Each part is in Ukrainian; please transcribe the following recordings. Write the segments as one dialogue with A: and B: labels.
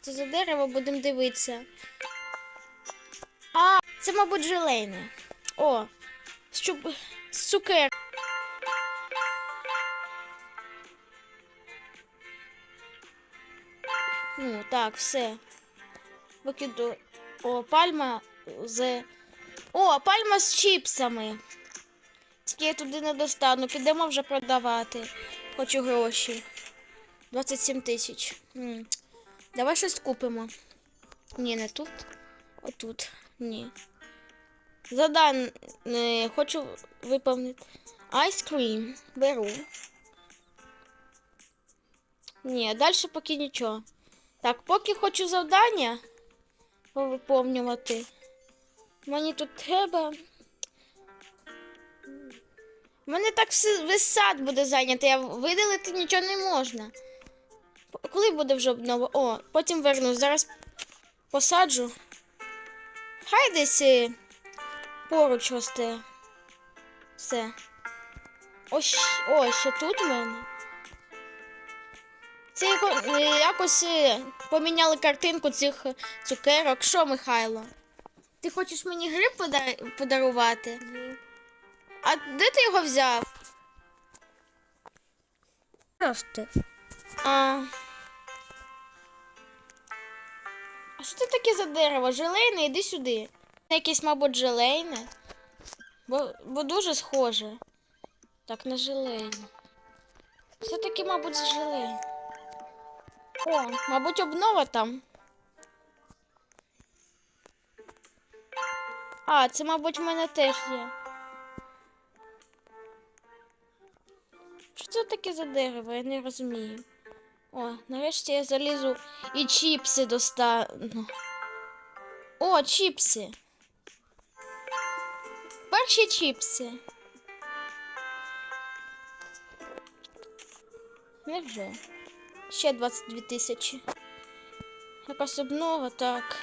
A: Це за дерево будемо дивитися. А, це, мабуть, желейне. О, щоб цукер. Ну, так, все. Викиду. О, пальма з. О, пальма з чіпсами. Тільки я туди не достану. Підемо вже продавати. Хочу гроші. 27 тисяч. Давай щось купимо. Ні, не тут. Отут. Ні. Задан не хочу виповнити. Айскрім. Беру. Ні, далі поки нічого. Так, поки хочу завдання виповнювати. Мені тут треба. У мене так весь сад буде зайнятий, а видалити нічого не можна. Коли буде вже обнова? О, потім вернусь. Зараз посаджу. Хай десь е, поруч росте. Все. Ось, ось, ще тут в мене. Це е, якось е, поміняли картинку цих цукерок. Що, Михайло? Ти хочеш мені гриб подар- подарувати? А де ти його взяв?
B: Просто.
A: А. А що це таке за дерево? Желейне, іди сюди. Якесь, мабуть, желейне. Бо, бо дуже схоже. Так, на желейне. Все-таки, мабуть, желейне. О, мабуть, обнова там. А, це, мабуть, в мене теж є. Що це таке за дерево? Я не розумію. О, нарешті я залізу і чіпси достану. О, чіпси. Перші чіпси. Невже? Ще 22 тисячі. Якась обнова, так.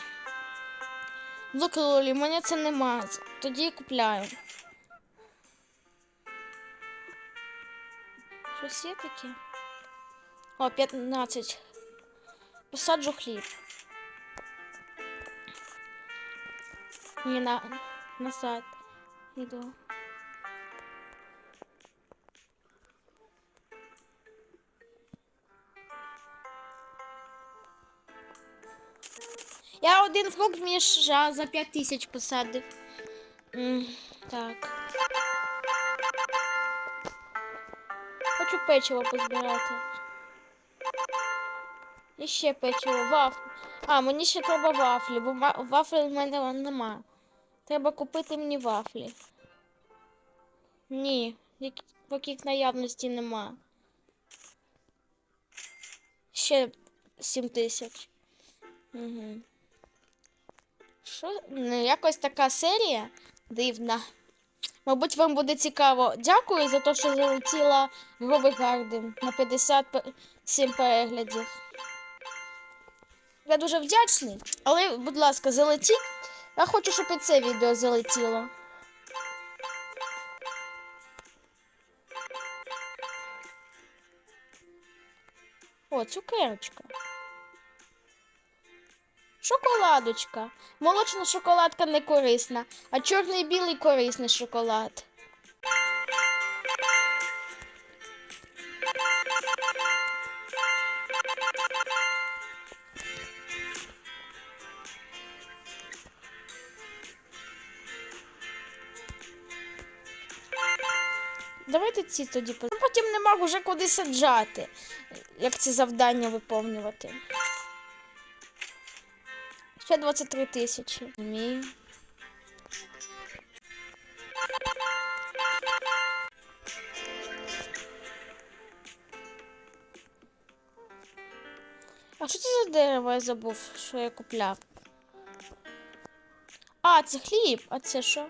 A: Лук-лолі, мене це нема. Тоді купляю. Щось є таке? О, 15. Посаджу хліб. Ні, на, на сад. Іду. Я один фрукт між за 5 тисяч посадив. М, так. Хочу печиво позбирати. І ще печиво, вафлі. А, мені ще треба вафлі, бо вафлі в мене нема. Треба купити мені вафлі. Ні, їх наявності нема. Ще 7 тисяч. Угу. Що? Ну, якось така серія дивна. Мабуть, вам буде цікаво. Дякую за те, що залетіла Гровий Гарден на 57 переглядів. Я дуже вдячний, але, будь ласка, залетіть. Я хочу, щоб і це відео залетіло. О, цукерочка. Шоколадочка. Молочна шоколадка не корисна, а чорний і білий корисний шоколад. Давайте ці тоді по- Потім нема вже куди саджати, як це завдання виповнювати. Ще 23 тисячі. Розумію. А що це за дерево я забув, що я купляв? А, це хліб, а це що?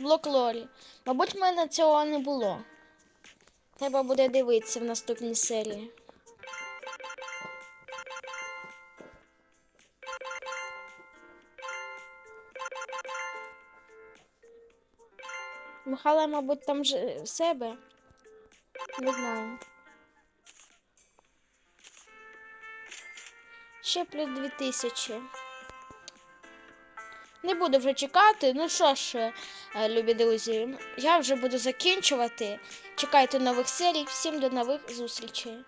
A: Блок лорі. Мабуть, в мене цього не було. Треба буде дивитися в наступній серії. Михайло, мабуть, там же в себе. Не знаю. Ще плюс 2000. Не буду вже чекати. Ну що ж, е, любі друзі, я вже буду закінчувати. Чекайте нових серій. Всім до нових зустрічей.